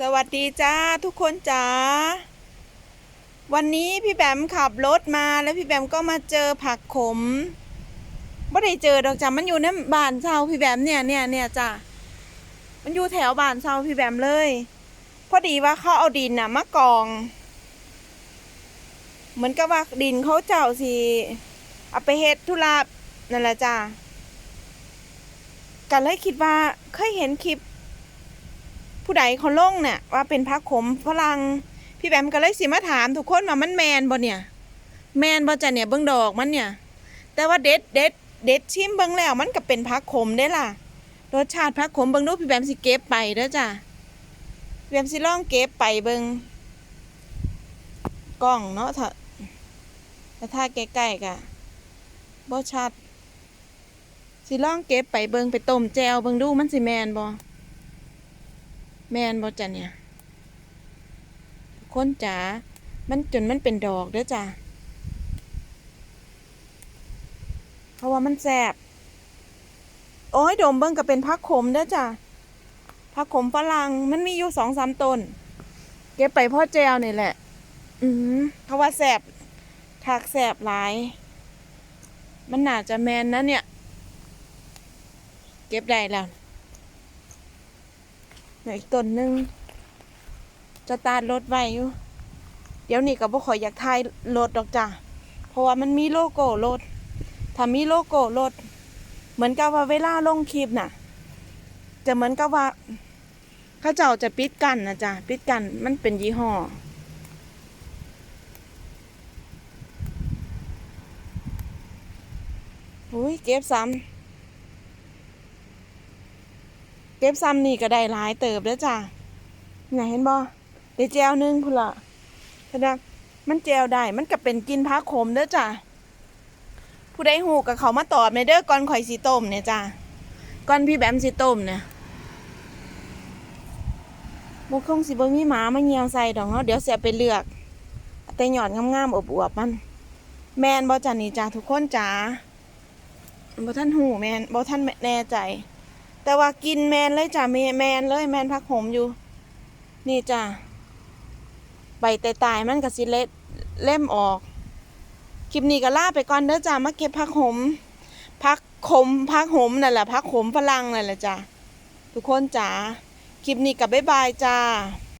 สวัสดีจ้าทุกคนจ้าวันนี้พี่แบมขับรถมาแล้วพี่แบมก็มาเจอผักขมไม่ได้เจอดอกจ้ามันอยู่ในบ้านเช่าพี่แบมเนี่ยเนี่ยเนี่ยจ้ามันอยู่แถวบ้านเช่าพี่แบมเลย พอดีว่าเขาเอาดินน่ะมากอง เหมือนกับว่าดินเขาเจ้าสิเอาไปเฮ็ดธุระนั่นแหละจ้ากันเลยคิดว่าเคยเห็นคลิป ผู้ใดเขาลงเนี่ยว่าเป็นพักขมฝรั่งพี่แบมก็เลยสิมาถามทุกคนว่ามันแมนบ่เนี่ย แมนบ่จะเนี่ยเบิ่งดอกมันเนี่ย แต่ว่าเด็ดเด็ดเด็ดชิมเบิ่งแล้วมันก็เป็นพักขมได้ล่ะรสชาติพักขมเบิ่งดูพี่แบมสิเก็บไปเด้อจ้ะพี่แบมสิลองเก็บไปเบิ่งกล้องเนาะถ้าแต่ถ้าใกล้ๆกะบ่ชัด สิลองเก็บไปเบิ่งไปต้มแจวเบิ่งดูมันสิแมนบ่ แม่นบ่จ้ะเนี่ยคนจ๋า มันจนมันเป็นดอกเด้อจ้ะ เพราะว่ามันแสบโอ้ยดมเบิ่งก็เป็นพักขมเด้อจ้ะพักขมฝรั่งมันมีอยู่สองสามต้น เก็บไปพ่อแจวนี่แหละ อืมเพราะว่าแสบถักแสบหลาย มันน่าจะแมนนะเนี่ย เก็บได้แล้ว เหลืออีกต้นหนึ่งจะตาร์ทรถไว้อยู่ เดี๋ยวนี้ก็บ่ค่อยอยากถ่ายรถดอกจ้ะเพราะว่ามันมีโลโก้รถถ้ามีโลโก้รถ เหมือนกับว่าเวลาลงคลิปน่ะ จะเหมือนกับว่าเขาเจ้าจะปิดกันนะจ้ะปิดกันมันเป็นยี่ห้ออุ้ยเก็บซ้ำ เก็บซ้ำนี่ก็ได้หลายเติบแล้วจ้ะไหนเห็นบ่ได้แจวนึงพุ่นละแสดงมันแจวได้มันก็เป็นกินพักขมเด้อจ้ะผู้ใดหูกับเขามาตอบในเด้อก่อนข่อยสีต้มเนี่ยจ้ะก่อนพี่แบมสีต้มเนี่ยบุคงสิบ่มีหมามาเงียวใส่ดอกเนาะเดี๋ยวเสียไปเลือก แต่หยอดงามๆอบอวบๆมัน แมนบ่จ้ะนี่จ้ะทุกคนจ้าบ่ท่านหูแมนบ่ท่านแน่ใจ แต่ว่ากินแมนเลยจ้ะแมแมนเลยแมนพักหมอยู่ นี่จ้ะใบแต่ตายๆมันก็สิเล็ดเล่มออก คลิปนี้ก็ลาไปก่อนเด้อจ้ะมาเก็บพักหมพักขมพักหมนั่นแหละพักขมฝรั่งนั่นแหละจ้ะทุกคนจ้าคลิปนี้กับบ๊ายบายจ้า